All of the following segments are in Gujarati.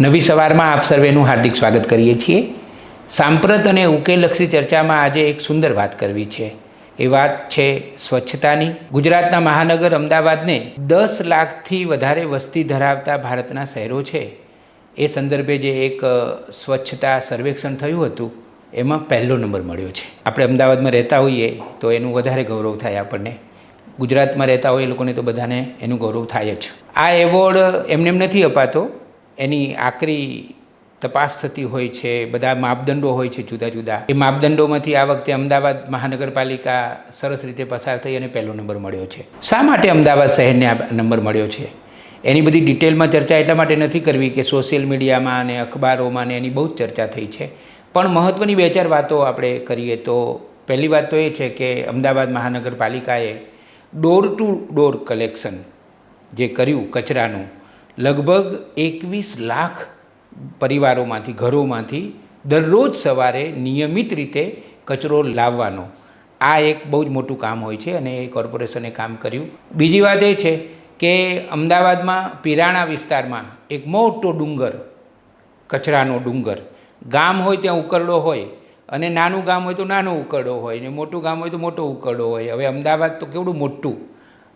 નવી સવારમાં આપ સર્વેનું હાર્દિક સ્વાગત કરીએ છીએ. સાંપ્રત અને ઉકેલલક્ષી ચર્ચામાં આજે એક સુંદર વાત કરવી છે. એ વાત છે સ્વચ્છતાની. ગુજરાતના મહાનગર અમદાવાદને દસ લાખથી વધારે વસ્તી ધરાવતા ભારતના શહેરો છે. એ સંદર્ભે જે એક સ્વચ્છતા સર્વેક્ષણ થયું હતું, એમાં પહેલો નંબર મળ્યો છે. આપણે અમદાવાદમાં રહેતા હોઈએ તો એનું વધારે ગૌરવ થાય આપણને. ગુજરાતમાં રહેતા હોય એ લોકોને તો બધાને એનું ગૌરવ થાય જ. આ એવોર્ડ એમને એમ નથી અપાતો એની આકરી તપાસ થતી હોય છે, બધા માપદંડો હોય છે જુદા જુદા. એ માપદંડોમાંથી આ વખતે અમદાવાદ મહાનગરપાલિકા સરસ રીતે પસાર થઈ અને પહેલો નંબર મળ્યો છે. શા માટે અમદાવાદ શહેરને આ નંબર મળ્યો છે? એની બધી ડિટેલમાં ચર્ચા એટલા માટે નથી કરવી કે સોશિયલ મીડિયામાં અને અખબારોમાં ને એની બહુ જ ચર્ચા થઈ છે. પણ મહત્ત્વની બે ચાર વાતો આપણે કરીએ તો પહેલી વાત તો એ છે કે અમદાવાદ મહાનગરપાલિકાએ ડોર ટુ ડોર કલેક્શન જે કર્યું કચરાનું લગભગ એકવીસ લાખ પરિવારોમાંથી, ઘરોમાંથી દરરોજ સવારે નિયમિત રીતે કચરો લાવવાનો. આ એક બહુ જ મોટું કામ હોય છે અને એ કોર્પોરેશને કામ કર્યું. બીજી વાત એ છે કે અમદાવાદમાં પિરાણા વિસ્તારમાં એક મોટો ડુંગર, કચરાનો ડુંગર. ગામ હોય ત્યાં ઉકરડો હોય અને નાનું ગામ હોય તો નાનો ઉકરડો હોય ને મોટું ગામ હોય તો મોટો ઉકરડો હોય. હવે અમદાવાદ તો કેવડું મોટું.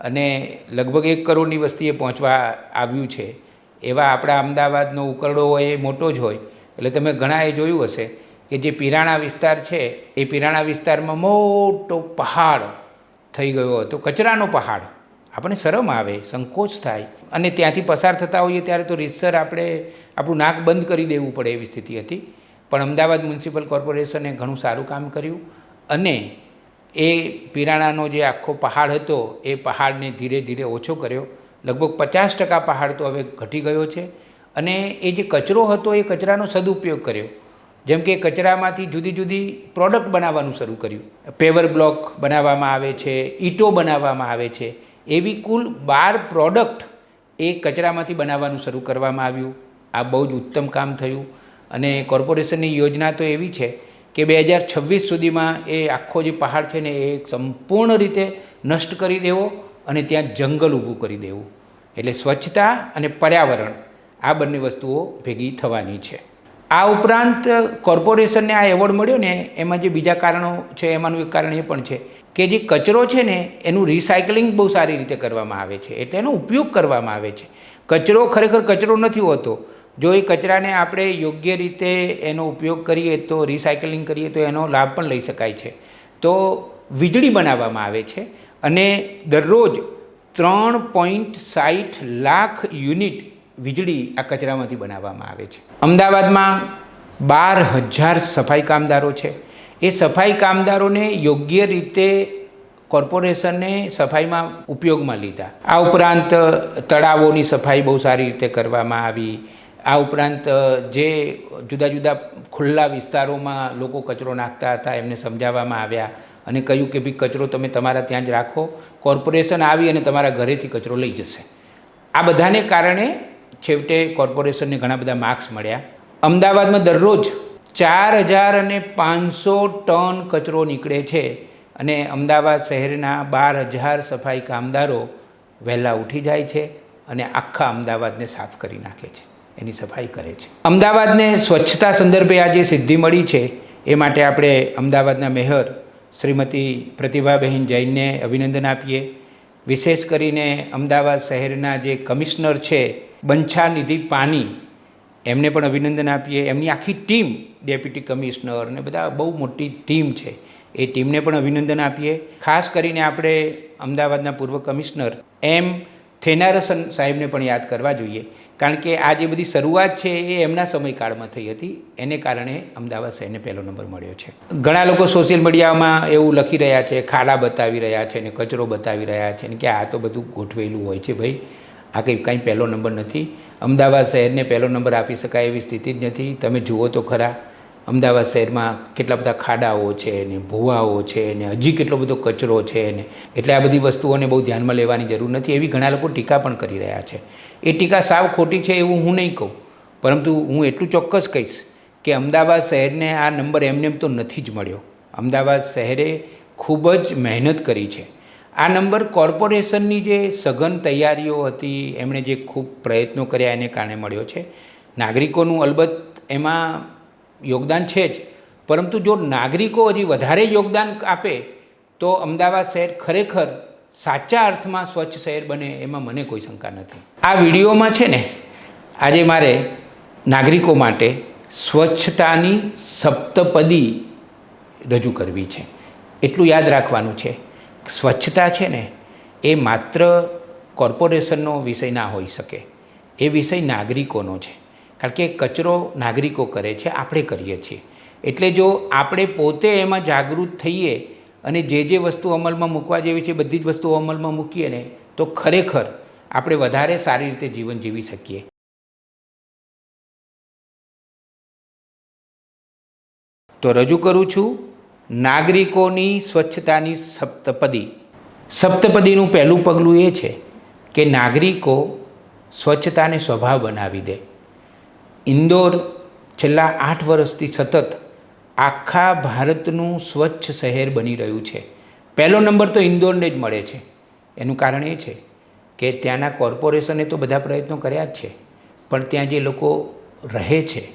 અને લગભગ એક કરોડની વસ્તીએ પહોંચવા આવ્યું છે. એવા આપણા અમદાવાદનો ઉકરડો હોય એ મોટો જ હોય. એટલે તમે ઘણાએ જોયું હશે કે જે પિરાણા વિસ્તાર છે, એ પિરાણા વિસ્તારમાં મોટો પહાડ થઈ ગયો હતો. કચરાનો પહાડ. આપણને શરમ આવે, સંકોચ થાય. અને ત્યાંથી પસાર થતા હોઈએ ત્યારે તો રીતસર આપણે આપણું નાક બંધ કરી દેવું પડે એવી સ્થિતિ હતી. પણ અમદાવાદ મ્યુનિસિપલ કોર્પોરેશને ઘણું સારું કામ કર્યું. અને એ પિરાણાનો જે આખો પહાડ હતો, એ પહાડને ધીરે ધીરે ઓછો કર્યો. લગભગ પચાસ ટકા પહાડ તો હવે ઘટી ગયો છે. અને એ જે કચરો હતો, એ કચરાનો સદુપયોગ કર્યો. જેમ કે કચરામાંથી જુદી જુદી પ્રોડક્ટ બનાવવાનું શરૂ કર્યું. પેવર બ્લોક બનાવવામાં આવે છે, ઈંટો બનાવવામાં આવે છે. એવી કુલ બાર પ્રોડક્ટ એ કચરામાંથી બનાવવાનું શરૂ કરવામાં આવ્યું. આ બહુ જ ઉત્તમ કામ થયું. અને કોર્પોરેશનની યોજના તો એવી છે કે બે હજાર છવ્વીસ સુધીમાં એ આખો જે પહાડ છે ને એ સંપૂર્ણ રીતે નષ્ટ કરી દેવો અને ત્યાં જંગલ ઊભું કરી દેવું. એટલે સ્વચ્છતા અને પર્યાવરણ આ બંને વસ્તુઓ ભેગી થવાની છે. આ ઉપરાંત કોર્પોરેશનને આ એવોર્ડ મળ્યો ને, એમાં જે બીજા કારણો છે, એમાંનું એક કારણ એ પણ છે કે જે કચરો છે ને, એનું રિસાયકલિંગ બહુ સારી રીતે કરવામાં આવે છે. એટલે એનો ઉપયોગ કરવામાં આવે છે. કચરો ખરેખર કચરો નથી હોતો. જો એ કચરાને આપણે યોગ્ય રીતે એનો ઉપયોગ કરીએ તો રિસાયકલિંગ કરીએ તો એનો લાભ પણ લઈ શકાય છે. તો વીજળી બનાવવામાં આવે છે અને દરરોજ ત્રણ પોઈન્ટ સાઠ લાખ યુનિટ વીજળી આ કચરામાંથી બનાવવામાં આવે છે. અમદાવાદમાં બાર હજાર સફાઈ કામદારો છે. એ સફાઈ કામદારોને યોગ્ય રીતે કોર્પોરેશને સફાઈમાં ઉપયોગમાં લીધા. આ ઉપરાંત તળાવોની સફાઈ બહુ સારી રીતે કરવામાં આવી આ ઉપરાંત જે જુદા જુદા ખુલ્લા વિસ્તારોમાં લોકો કચરો નાખતા હતા, એમને સમજાવવામાં આવ્યા અને કહ્યું કે ભાઈ કચરો તમે તમારા ત્યાં જ રાખો, કોર્પોરેશન આવી અને તમારા ઘરેથી કચરો લઈ જશે. આ બધાને કારણે છેવટે કોર્પોરેશનને ઘણા બધા માર્ક્સ મળ્યા. અમદાવાદમાં દરરોજ ચાર હજાર અને પાંચસો ટન કચરો નીકળે છે અને અમદાવાદ શહેરના બાર હજાર સફાઈ કામદારો વહેલા ઉઠી જાય છે અને આખા અમદાવાદને સાફ કરી નાખે છે. એની સફાઈ કરે છે. અમદાવાદને સ્વચ્છતા સંદર્ભે આ જે સિદ્ધિ મળી છે. એ માટે આપણે અમદાવાદના મેયર શ્રીમતી પ્રતિભાબહેન જૈનને અભિનંદન આપીએ. વિશેષ કરીને અમદાવાદ શહેરના જે કમિશનર છે, બંછા નિધિ પાની, એમને પણ અભિનંદન આપીએ. એમની આખી ટીમ ડેપ્યુટી કમિશનર ને બધા બહુ મોટી ટીમ છે. એ ટીમને પણ અભિનંદન આપીએ. ખાસ કરીને આપણે અમદાવાદના પૂર્વ કમિશનર એમ થેનારસન સાહેબને પણ યાદ કરવા જોઈએ. કારણ કે આ જે બધી શરૂઆત છે એ એમના સમયકાળમાં થઈ હતી. એને કારણે અમદાવાદ શહેરને પહેલો નંબર મળ્યો છે. ઘણા લોકો સોશિયલ મીડિયામાં એવું લખી રહ્યા છે, ખાડા બતાવી રહ્યા છે ને કચરો બતાવી રહ્યા છે ને કે આ તો બધું ગોઠવેલું હોય છે ભાઈ. આ કંઈ, કાંઈ પહેલો નંબર નથી. અમદાવાદ શહેરને પહેલો નંબર આપી શકાય એવી સ્થિતિ જ નથી. તમે જુઓ તો ખરા. અમદાવાદ શહેરમાં કેટલા બધા ખાડાઓ છે ને ભૂવાઓ છે ને હજી કેટલો બધો કચરો છે ને એટલે આ બધી વસ્તુઓને બહુ ધ્યાનમાં લેવાની જરૂર નથી. એવી ઘણા લોકો ટીકા પણ કરી રહ્યા છે. એ ટીકા સાવ ખોટી છે એવું હું નહીં કહું. પરંતુ હું એટલું ચોક્કસ કહીશ કે અમદાવાદ શહેરને આ નંબર એમને એમ તો નથી જ મળ્યો. અમદાવાદ શહેરે ખૂબ જ મહેનત કરી છે. આ નંબર કોર્પોરેશનની જે સઘન તૈયારીઓ હતી, એમણે જે ખૂબ પ્રયત્નો કર્યા એને કારણે મળ્યો છે. નાગરિકોનું અલબત્ત એમાં યોગદાન છે જ. પરંતુ જો નાગરિકો હજી વધારે યોગદાન આપે, તો અમદાવાદ શહેર ખરેખર સાચા અર્થમાં સ્વચ્છ શહેર બને એમાં મને કોઈ શંકા નથી. આ વિડીયોમાં છે ને, આજે મારે નાગરિકો માટે સ્વચ્છતાની સપ્તપદી રજૂ કરવી છે. એટલું યાદ રાખવાનું છે. સ્વચ્છતા છે ને, એ માત્ર કોર્પોરેશનનો વિષય ના હોઈ શકે. એ વિષય નાગરિકોનો છે. કારણ કે કચરો નાગરિકો કરે છે, આપણે કરીએ છીએ. એટલે જો આપણે પોતે એમાં જાગૃત થઈએ અને જે જે વસ્તુ અમલમાં મૂકવા જેવી છે બધી જ વસ્તુઓ અમલમાં મૂકીએ ને, તો ખરેખર આપણે વધારે સારી રીતે જીવન જીવી શકીએ. તો રજૂ કરું છું, નાગરિકોની સ્વચ્છતાની સપ્તપદી. સપ્તપદીનું પહેલું પગલું એ છે કે નાગરિકો સ્વચ્છતાને સ્વભાવ બનાવી દે. ઇન્દોર છેલ્લા આઠ વર્ષથી સતત આખા ભારતનું સ્વચ્છ શહેર બની રહ્યું છે. પહેલો નંબર તો ઇન્દોરને જ મળે છે. એનું કારણ એ છે કે ત્યાંના કોર્પોરેશને તો બધા પ્રયત્નો કર્યા જ છે. પણ ત્યાં જે લોકો રહે છે,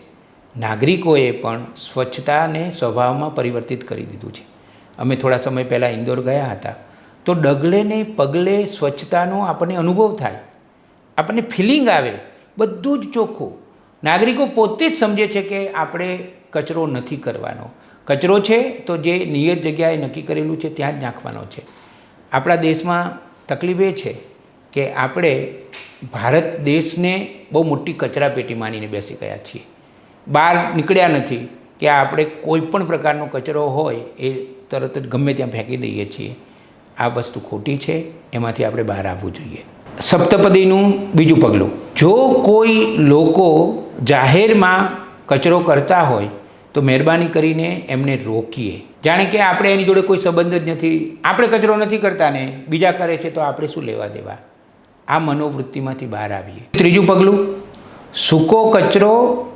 નાગરિકોએ પણ સ્વચ્છતાને સ્વભાવમાં પરિવર્તિત કરી દીધું છે. અમે થોડા સમય પહેલાં ઇન્દોર ગયા હતા. તો ડગલે ને પગલે સ્વચ્છતાનો આપણને અનુભવ થાય. આપણને ફિલિંગ આવે. બધું જ ચોખ્ખું. નાગરિકો પોતે જ સમજે છે કે આપણે કચરો નથી કરવાનો. કચરો છે તો જે નિયત જગ્યાએ નક્કી કરેલું છે ત્યાં જ નાખવાનો છે. આપણા દેશમાં તકલીફ એ છે કે આપણે ભારત દેશને બહુ મોટી કચરા પેટી માનીને બેસી ગયા છીએ. બહાર નીકળ્યા નથી કે આપણે કોઈ પણ પ્રકારનો કચરો હોય એ તરત જ ગમે ત્યાં ફેંકી દઈએ છીએ. આ વસ્તુ ખોટી છે, એમાંથી આપણે બહાર આવવું જોઈએ. સપ્તપદીનું બીજું પગલું. જો કોઈ લોકો જાહેરમાં કચરો કરતા હોય તો મહેરબાની કરીને એમને રોકીએ. જાણે કે આપણે એની જોડે કોઈ સંબંધ જ નથી. આપણે કચરો નથી કરતા ને બીજા કરે છે તો આપણે શું લેવા દેવા? આ મનોવૃત્તિમાંથી બહાર આવીએ. ત્રીજું પગલું, સૂકો કચરો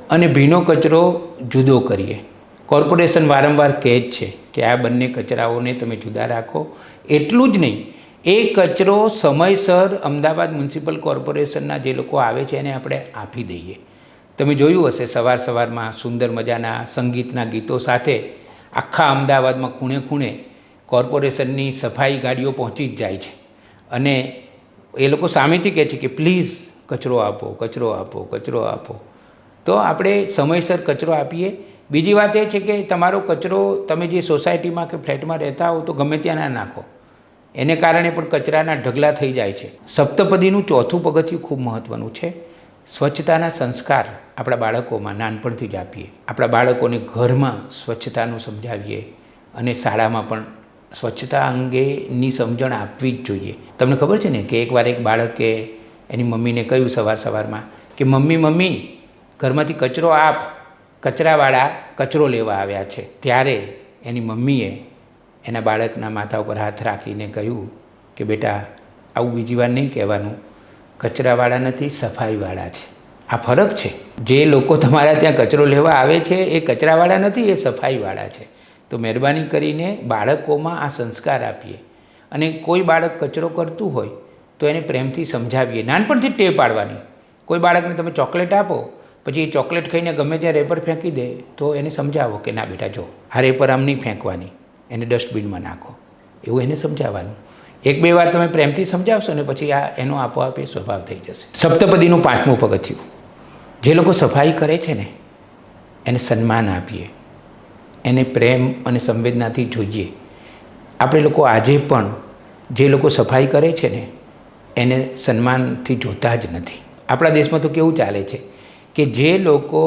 અને ભીનો કચરો જુદો કરીએ. કોર્પોરેશન વારંવાર કહે જ છે કે આ બંને કચરાઓને તમે જુદા રાખો. એટલું જ નહીં, એ કચરો સમયસર અમદાવાદ મ્યુનિસિપલ કોર્પોરેશનના જે લોકો આવે છે એને આપણે આપી દઈએ. તમે જોયું હશે સવાર સવારમાં સુંદર મજાના સંગીતના ગીતો સાથે આખા અમદાવાદમાં ખૂણે ખૂણે કોર્પોરેશનની સફાઈ ગાડીઓ પહોંચી જ જાય છે. અને એ લોકો સામેથી કહે છે કે પ્લીઝ, કચરો આપો કચરો આપો કચરો આપો. તો આપણે સમયસર કચરો આપીએ. બીજી વાત એ છે કે તમારો કચરો તમે જે સોસાયટીમાં કે ફ્લેટમાં રહેતા હો તો ગમે ત્યાં ના નાખો. એને કારણે પણ કચરાના ઢગલા થઈ જાય છે. સપ્તપદીનું ચોથું પગથિયું ખૂબ મહત્ત્વનું છે. સ્વચ્છતાના સંસ્કાર આપણા બાળકોમાં નાનપણથી જ આપીએ. આપણા બાળકોને ઘરમાં સ્વચ્છતાનું સમજાવીએ અને શાળામાં પણ સ્વચ્છતા અંગેની સમજણ આપવી જ જોઈએ. તમને ખબર છે ને કે એકવાર એક બાળકે એની મમ્મીને કહ્યું સવાર સવારમાં કે, મમ્મી મમ્મી, ઘરમાંથી કચરો આપ. કચરાવાળા કચરો લેવા આવ્યા છે. ત્યારે એની મમ્મીએ એના બાળકના માથા ઉપર હાથ રાખીને કહ્યું કે, બેટા, આવું બીજી વાર નહીં કહેવાનું. કચરાવાળા નથી, સફાઈવાળા છે. આ ફરક છે. જે લોકો તમારા ત્યાં કચરો લેવા આવે છે, એ કચરાવાળા નથી, એ સફાઈવાળા છે. તો મહેરબાની કરીને બાળકોમાં આ સંસ્કાર આપીએ. અને કોઈ બાળક કચરો કરતું હોય, તો એને પ્રેમથી સમજાવીએ. નાનપણથી ટેવ પાડવાની. કોઈ બાળકને તમે ચોકલેટ આપો, પછી એ ચોકલેટ ખાઈને ગમે ત્યાં રેપર ફેંકી દે, તો એને સમજાવો કે, ના બેટા, જો, આ રેપર આમ નહીં ફેંકવાની. એને ડસ્ટબિનમાં નાખો. એવું એને સમજાવવાનું. એક બે વાર તમે પ્રેમથી સમજાવશો ને પછી આ એનો આપોઆપ એ સ્વભાવ થઈ જશે. સપ્તપદીનું પાંચમું પગથિયું. જે લોકો સફાઈ કરે છે ને, એને સન્માન આપીએ. એને પ્રેમ અને સંવેદનાથી જોઈએ આપણે લોકો આજે પણ જે લોકો સફાઈ કરે છે ને, એને સન્માનથી જોતા જ નથી. આપણા દેશમાં તો કેવું ચાલે છે કે જે લોકો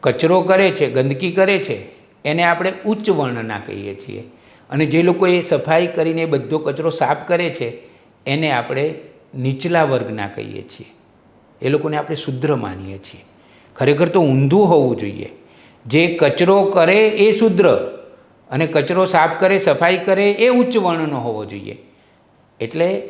કચરો કરે છે, ગંદકી કરે છે, એને આપણે ઉચ્ચ વર્ણના કહીએ છીએ. અને જે લોકો એ સફાઈ કરીને બધો કચરો સાફ કરે છે, એને આપણે નીચલા વર્ગના કહીએ છીએ. એ લોકોને આપણે શુદ્ર માનીએ છીએ. ખરેખર તો ઊંધું હોવું જોઈએ. જે કચરો કરે એ શુદ્ર, અને કચરો સાફ કરે, સફાઈ કરે એ ઉચ્ચ વર્ણનો હોવો જોઈએ. એટલે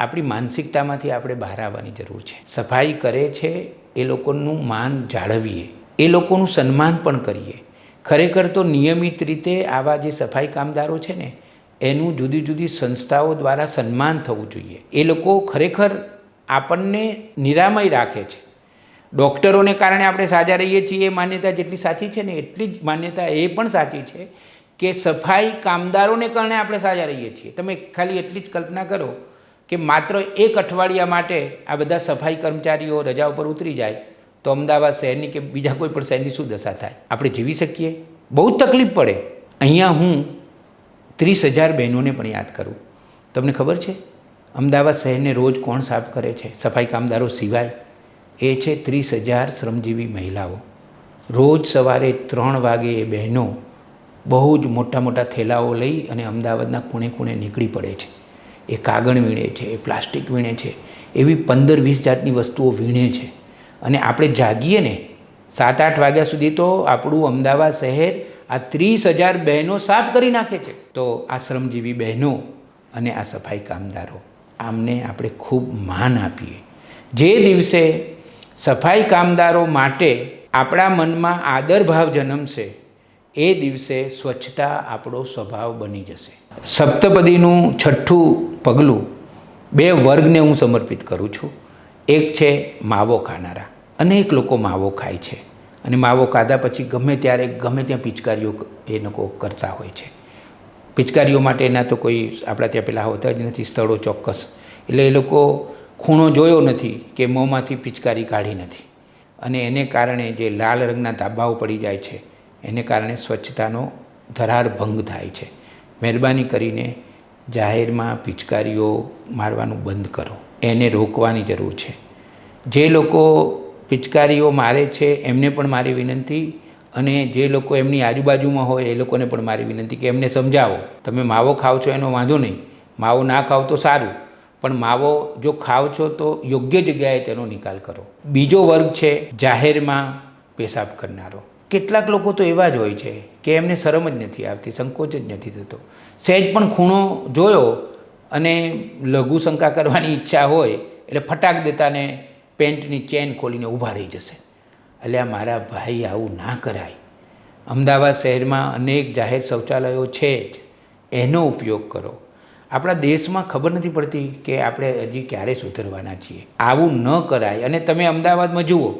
આપણી માનસિકતામાંથી આપણે બહાર આવવાની જરૂર છે. સફાઈ કરે છે એ લોકોનું માન જાળવીએ. એ લોકોનું સન્માન પણ કરીએ. ખરેખર તો નિયમિત રીતે આવા જે સફાઈ કામદારો છે ને, એનું જુદી જુદી સંસ્થાઓ દ્વારા સન્માન થવું જોઈએ. એ લોકો ખરેખર આપણને નિરામય રાખે છે. ડૉક્ટરોને કારણે આપણે સાજા રહીએ છીએ, એ માન્યતા જેટલી સાચી છે ને, એટલી જ માન્યતા એ પણ સાચી છે કે સફાઈ કામદારોને કારણે આપણે સાજા રહીએ છીએ. તમે ખાલી એટલી જ કલ્પના કરો કે માત્ર એક અઠવાડિયા માટે આ બધા સફાઈ કર્મચારીઓ રજા ઉપર ઉતરી જાય તો અમદાવાદ શહેરની કે બીજા કોઈ પણ શહેરની શું દશા થાય? આપણે જીવી શકીએ? બહુ તકલીફ પડે. અહીંયા હું ત્રીસ હજાર બહેનોને પણ યાદ કરું. તમને ખબર છે? અમદાવાદ શહેરને રોજ કોણ સાફ કરે છે? સફાઈ કામદારો સિવાય. એ છે ત્રીસ હજાર શ્રમજીવી મહિલાઓ. રોજ સવારે ત્રણ વાગે એ બહેનો બહુ જ મોટા મોટા થેલાઓ લઈ અને અમદાવાદના ખૂણે ખૂણે નીકળી પડે છે. એ કાગળ વીણે છે, એ પ્લાસ્ટિક વીણે છે, એવી પંદર વીસ જાતની વસ્તુઓ વીણે છે. અને આપણે જાગીએ ને સાત આઠ વાગ્યા સુધી તો આપણું અમદાવાદ શહેર આ ત્રીસ હજાર બહેનો સાફ કરી નાખે છે. તો આ શ્રમજીવી બહેનો અને આ સફાઈ કામદારો, આમને આપણે ખૂબ માન આપીએ. જે દિવસે સફાઈ કામદારો માટે આપણા મનમાં આદરભાવ જન્મશે, એ દિવસે સ્વચ્છતા આપણો સ્વભાવ બની જશે. સપ્તપદીનું છઠ્ઠું પગલું બે વર્ગને હું સમર્પિત કરું છું. એક છે માવો ખાનારા. અનેક લોકો માવો ખાય છે. અને માવો ખાધા પછી ગમે ત્યારે, ગમે ત્યાં પિચકારીઓ એ લોકો કરતા હોય છે. પિચકારીઓ માટે એના તો કોઈ આપણા ત્યાં પેલા હોતા જ નથી સ્થળો ચોક્કસ. એટલે એ લોકો ખૂણો જોયો નથી કે મોંમાંથી પિચકારી કાઢી નથી. અને એને કારણે જે લાલ રંગના ધાબાઓ પડી જાય છે, એને કારણે સ્વચ્છતાનો ધરાર ભંગ થાય છે. મહેરબાની કરીને જાહેરમાં પિચકારીઓ મારવાનું બંધ કરો. એને રોકવાની જરૂર છે. જે લોકો પિચકારીઓ મારે છે, એમને પણ મારી વિનંતી અને જે લોકો એમની આજુબાજુમાં હોય એ લોકોને પણ મારી વિનંતી કે એમને સમજાવો. તમે માવો ખાઓ છો એનો વાંધો નહીં. માવો ના ખાઓ તો સારું. પણ માવો જો ખાઓ છો તો યોગ્ય જગ્યાએ તેનો નિકાલ કરો. બીજો વર્ગ છે, જાહેરમાં પેશાબ કરનારો. કેટલાક લોકો તો એવા જ હોય છે કે એમને શરમ જ નથી આવતી, સંકોચ જ નથી થતો. સહેજ પણ ખૂણો જોયો અને લઘુ શંકા કરવાની ઈચ્છા હોય, એટલે ફટાક દેતાને પેન્ટની ચેન ખોલીને ઊભા રહી જશે. એટલે આ મારા ભાઈ આવું ના કરાય. અમદાવાદ શહેરમાં અનેક જાહેર શૌચાલયો છે જ. એનો ઉપયોગ કરો. આપણા દેશમાં ખબર નથી પડતી કે આપણે હજી ક્યારે સુધરવાના છીએ. આવું ન કરાય. અને તમે અમદાવાદમાં જુઓ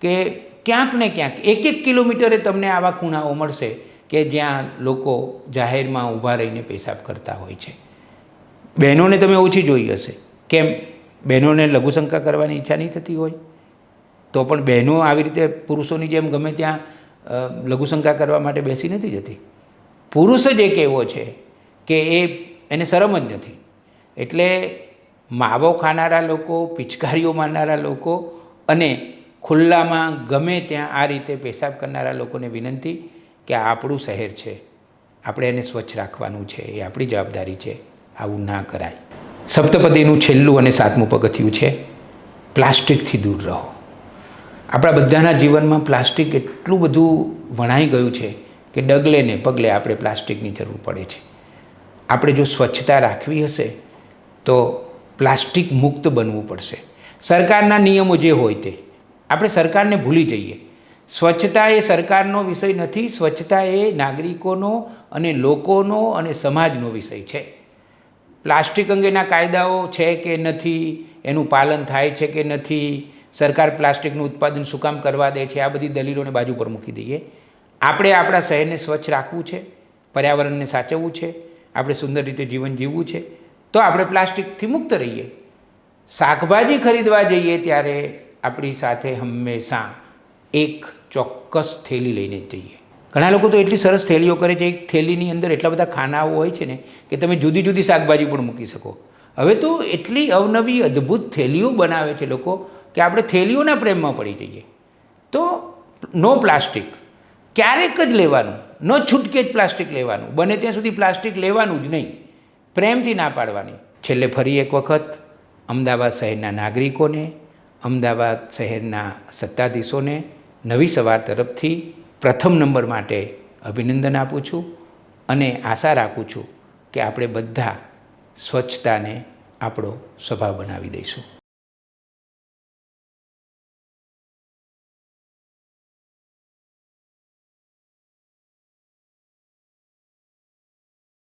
કે ક્યાંક ને ક્યાંક, એક એક કિલોમીટરે તમને આવા ખૂણાઓ મળશે કે જ્યાં લોકો જાહેરમાં ઊભા રહીને પેશાબ કરતા હોય છે. બહેનોને તમે ઓછી જોઈ હશે. કેમ? બહેનોને લઘુશંકા કરવાની ઈચ્છા નહીં થતી હોય. તો પણ બહેનો આવી રીતે પુરુષોની જેમ ગમે ત્યાં લઘુશંકા કરવા માટે બેસી નથી જતી. પુરુષ જ એક એવો છે કે એ એને શરમ જ નથી. એટલે માવો ખાનારા લોકો, પિચકારીઓ મારનારા લોકો અને ખુલ્લામાં ગમે ત્યાં આ રીતે પેશાબ કરનારા લોકોને વિનંતી કે આ આપણું શહેર છે. આપણે એને સ્વચ્છ રાખવાનું છે. એ આપણી જવાબદારી છે. આવું ના કરાય. સપ્તપદીનું છેલ્લું અને સાતમું પગથિયું છે, પ્લાસ્ટિકથી દૂર રહો. આપણા બધાના જીવનમાં પ્લાસ્ટિક એટલું બધું વણાઈ ગયું છે કે ડગલે ને પગલે આપણે પ્લાસ્ટિકની જરૂર પડે છે. આપણે જો સ્વચ્છતા રાખવી હશે, તો પ્લાસ્ટિક મુક્ત બનવું પડશે. સરકારના નિયમો જે હોય તે, આપણે સરકારને ભૂલી જઈએ. સ્વચ્છતા એ સરકારનો વિષય નથી, સ્વચ્છતા એ નાગરિકોનો અને લોકોનો અને સમાજનો વિષય છે. પ્લાસ્ટિક અંગેના કાયદાઓ છે કે નથી, એનું પાલન થાય છે કે નથી, સરકાર પ્લાસ્ટિકનું ઉત્પાદન શું કામ કરવા દે છે, આ બધી દલીલોને બાજુ પર મૂકી દઈએ. આપણે આપણા શહેરને સ્વચ્છ રાખવું છે, પર્યાવરણને સાચવવું છે, આપણે સુંદર રીતે જીવન જીવવું છે, તો આપણે પ્લાસ્ટિકથી મુક્ત રહીએ. શાકભાજી ખરીદવા જઈએ ત્યારે આપણી સાથે હંમેશા એક ચોક્કસ થેલી લઈને જઈએ. ઘણા લોકો તો એટલી સરસ થેલીઓ કરે છે, એક થેલીની અંદર એટલા બધા ખાનાઓ હોય છે ને, કે તમે જુદી જુદી શાકભાજી પણ મૂકી શકો. હવે તો એટલી અવનવી અદ્ભુત થેલીઓ બનાવે છે લોકો, કે આપણે થેલીઓના પ્રેમમાં પડી જઈએ. તો નો પ્લાસ્ટિક. ક્યારેક જ લેવાનું. ન છૂટકે જ પ્લાસ્ટિક લેવાનું. બને ત્યાં સુધી પ્લાસ્ટિક લેવાનું જ નહીં. પ્રેમથી ના પાડવાની. છેલ્લે ફરી એક વખત અમદાવાદ શહેરના નાગરિકોને, અમદાવાદ શહેરના સત્તાધીશોને નવી સવાર તરફથી પ્રથમ નંબર માટે અભિનંદન આપું છું અને આશા રાખું છું કે આપણે બધા સ્વચ્છતાને આપણો સ્વભાવ બનાવી દઈશું.